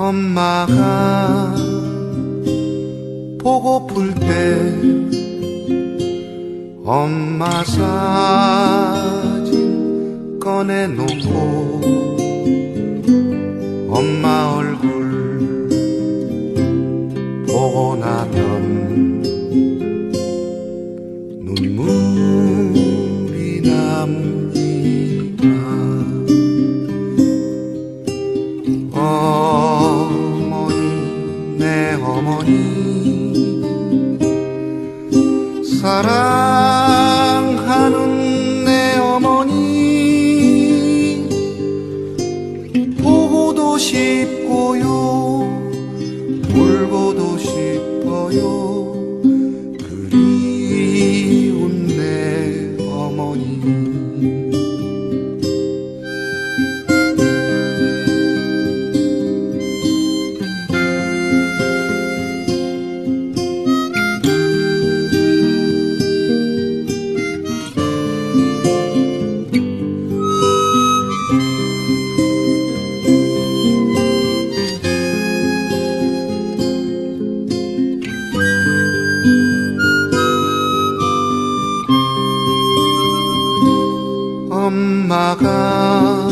엄마가 보고플 때 엄마 사진 꺼내놓고 엄마 얼굴 보고 나면 눈물 내 어머니 사랑하는 내 어머니 보고도 싶고요 울고도 싶어요 엄마가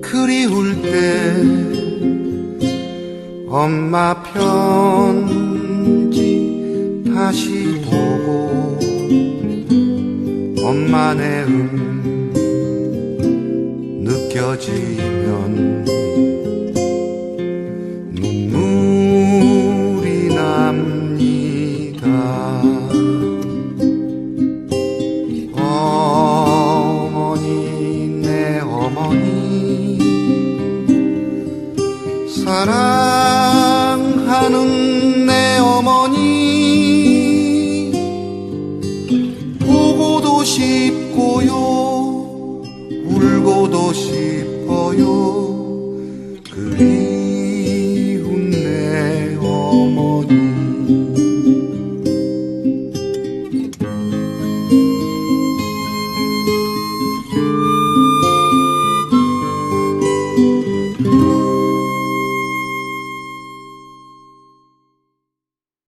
그리울 때 엄마 편지 다시 보고 엄마 내음 느껴지면 사랑하는 내 어머니 보고도 싶고요 울고도 싶어요. 그리